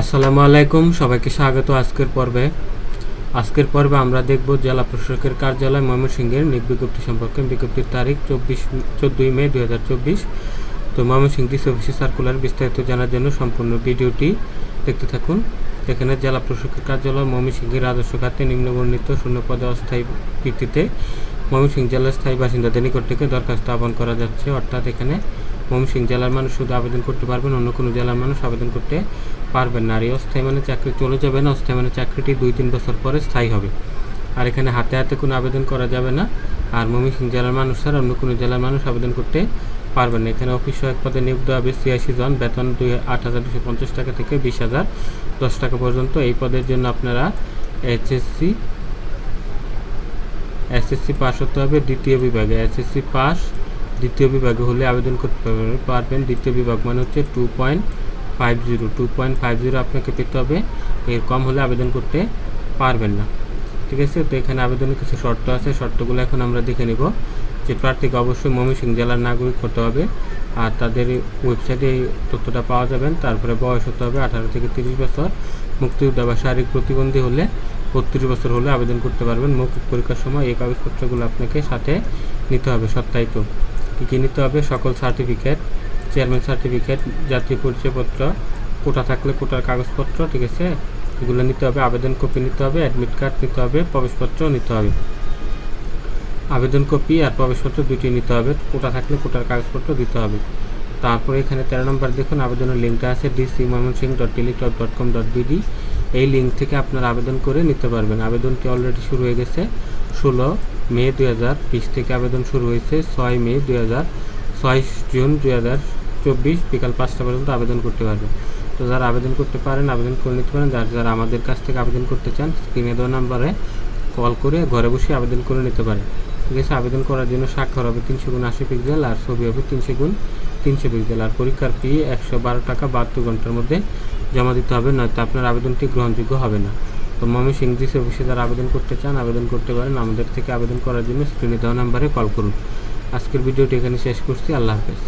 আসসালামু আলাইকুম, সবাইকে স্বাগত আজকের পর্বে। আজকের পর্বে আমরা দেখব জেলা প্রশাসকের কার্যালয় ময়মনসিংহের নিক বিজ্ঞপ্তি সম্পর্কে। বিজ্ঞপ্তির তারিখ চব্বিশ, চোদ্দোই মে দু হাজার চব্বিশ। তো ময়মনসিংহ ডিসি অফিসে সার্কুলার বিস্তারিত জানার জন্য সম্পূর্ণ ভিডিওটি দেখতে থাকুন। এখানে জেলা প্রশাসকের কার্যালয় ময়মনসিংহের রাজস্ব খাতে নিম্নবর্ণিত শূন্য পদে অস্থায়ী ভিত্তিতে ময়মনসিংহ জেলার স্থায়ী বাসিন্দাদের নিকট থেকে দরখাস্ত আহ্বান করা যাচ্ছে। অর্থাৎ এখানে ময়মনসিংহ জেলার মানুষ শুধু আবেদন করতে পারবেন, অন্য কোনো জেলার মানুষ আবেদন করতে পারবেন না। আর এই অস্থায়ী মানে চাকরি চলে যাবে না, অস্থায়ী মানে চাকরিটি দুই তিন বছর পরে স্থায়ী হবে। আর এখানে হাতে হাতে কোনো আবেদন করা যাবে না, আর ময়মনসিংহ জেলার মানুষ ছাড়া অন্য কোনো জেলার মানুষ আবেদন করতে পারবেন না। এখানে অফিস সহায়ক পদে নিয়োগ দেওয়া হবে ছিয়াশি জন, বেতন দুই আট হাজার দুশো পঞ্চাশ টাকা থেকে বিশ হাজার দশ টাকা পর্যন্ত। এই পদের জন্য আপনারা এইচএসসি এসএসসি পাস হতে হবে দ্বিতীয় বিভাগে। এসএসসি পাস দ্বিতীয় বিভাগে হলে আবেদন করতে পারবেন- দ্বিতীয় বিভাগ মানে হচ্ছে two point five zero two point five zero আপনাকে পেতে হবে। এর কম হলে আবেদন করতে পারবেন না। ঠিক আছে? তো এখানে আবেদনের কিছু শর্ত আছে। শর্তগুলো এখন আমরা দেখে নিব। যে প্রার্থীকে অবশ্যই ময়মনসিংহ জেলার নাগরিক হতে হবে। আর তাদের ওয়েবসাইটে এই তথ্যটা পাওয়া যাবেন। তারপরে বয়স হতে হবে আঠারো থেকে তিরিশ বছর। মুক্তিযোদ্ধা বা শারীরিক প্রতিবন্ধী হলে বত্রিশ বছর হলে আবেদন করতে পারবেন। মৌখিক পরীক্ষার সময় এই কাগজপত্রগুলো আপনাকে সাথে নিতে হবে সত্যায়িত। কী নিতে হবে? সকল সার্টিফিকেট, চেয়ারম্যান সার্টিফিকেট, জাতীয় পরিচয়পত্র, কোটা থাকলে কোটার কাগজপত্র, ঠিক আছে? এগুলো নিতে হবে, আবেদন কপি নিতে হবে, অ্যাডমিট কার্ড নিতে হবে প্রবেশপত্র নিতে হবে। আবেদন কপি আর প্রবেশপত্র দুটি নিতে হবে, কোটা থাকলে কোটার কাগজপত্র দিতে হবে। তারপরে এখানে তেরো নম্বর দেখুন, আবেদনের লিঙ্কটা আছে DC Mymensingh dot Teletalk dot com dot BD এই লিঙ্ক থেকে আপনারা আবেদন করে নিতে পারবেন। আবেদনটি অলরেডি শুরু হয়ে গেছে। ষোলো মে দুই হাজার বিশ থেকে আবেদন শুরু হয়েছে। ছয় মে দুই হাজার ছয় জুন দুই হাজার চব্বিশ বিকাল পাঁচটা পর্যন্ত আবেদন করতে পারবেন তো যারা আবেদন করতে পারেন, আবেদন করে নিতে পারেন, যারা যারা আমাদের কাছ থেকে আবেদন করতে চান, স্ক্রিনে দেওয়া নাম্বারে কল করে ঘরে বসে আবেদন করে নিতে পারেন। ঠিক আছে, আবেদন করার জন্য স্বাক্ষর হবে তিনশো গুণ আশি পিক্সেল আর ছবি হবে তিনশো গুণ তিনশো পিক্সেল আর পরীক্ষার ফি একশো বারো টাকা বাহাত্তর ঘণ্টার মধ্যে জমা দিতে হবে, নয়তো আপনার আবেদনটি গ্রহণযোগ্য হবে না। তো মানুষ ডিসি অফিসে যারা আবেদন করতে চান, আবেদন করতে পারেন। আমাদের থেকে আবেদন করার জন্য স্ক্রিনে দেওয়া নাম্বারে কল করুন। আজকের ভিডিওটি এখানে শেষ করছি। আল্লাহ হাফেজ।